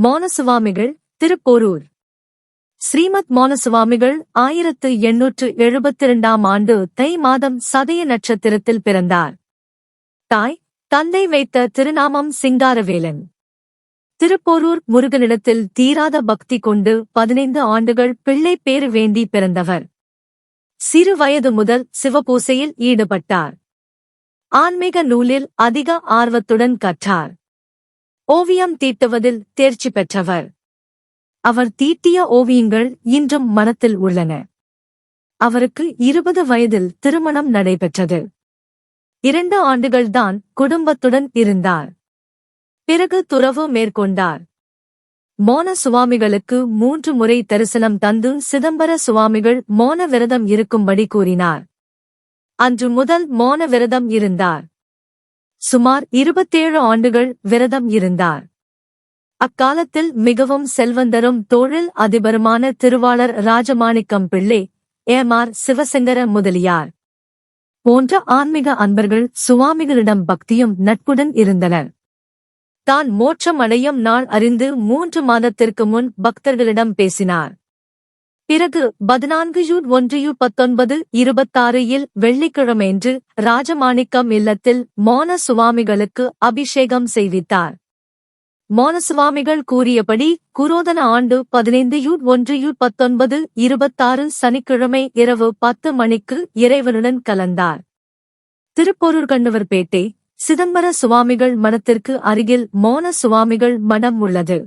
மோனசுவாமிகள் திருப்போரூர். ஸ்ரீமத் மோனசுவாமிகள் ஆயிரத்து எண்ணூற்று எழுபத்திரண்டாம் ஆண்டு தை மாதம் சதய நட்சத்திரத்தில் பிறந்தார். தாய் தந்தை வைத்த திருநாமம் சிங்காரவேலன். திருப்போரூர் முருகனிடத்தில் தீராத பக்தி கொண்டு பதினைந்து ஆண்டுகள் பிள்ளை பேறு வேண்டி பிறந்தவர். சிறு வயது முதல் சிவபூசையில் ஈடுபட்டார். ஆன்மீக நூலில் அதிக ஆர்வத்துடன் கற்றார். ஓவியம் தீட்டுவதில் தேர்ச்சி பெற்றவர். அவர் தீட்டிய ஓவியங்கள் இன்றும் மனத்தில் உள்ளன. அவருக்கு இருபது வயதில் திருமணம் நடைபெற்றது. இரண்டு ஆண்டுகள்தான் குடும்பத்துடன் இருந்தார். பிறகு துறவு மேற்கொண்டார். மோன சுவாமிகளுக்கு மூன்று முறை தரிசனம் தந்து சிதம்பர சுவாமிகள் மோன விரதம் இருக்கும்படி கூறினார். அன்று முதல் மோன விரதம் இருந்தார். சுமார் இருபத்தேழு ஆண்டுகள் விரதம் இருந்தார். அக்காலத்தில் மிகவும் செல்வந்தரும் தொழில் அதிபருமான திருவாளர் ராஜமாணிக்கம் பிள்ளை ஆர் சிவசங்கர முதலியார். போன்ற ஆன்மீக அன்பர்கள் சுவாமிகளிடம் பக்தியும் நட்புடன் இருந்தனர். தான் மோட்சம் அடையும் நாள் அறிந்து மூன்று மாதத்திற்கு முன் பக்தர்களிடம் பேசினார். பிறகு பதினான்கு ஜூன் ஒன்று பத்தொன்பது இருபத்தாறு இல் வெள்ளிக்கிழமையன்று ராஜமாணிக்கம் இல்லத்தில் மோன சுவாமிகளுக்கு அபிஷேகம் செய்வித்தார். மோனசுவாமிகள் கூறியபடி குரோதன ஆண்டு பதினைந்து யூ ஒன்று யூ பத்தொன்பது இருபத்தாறு சனிக்கிழமை இரவு பத்து மணிக்கு இறைவனுடன் கலந்தார். திருப்பொருட்கண்ணுவர்பேட்டை சிதம்பர சுவாமிகள் மனத்திற்கு அருகில் மோன சுவாமிகள் மனம் உள்ளது.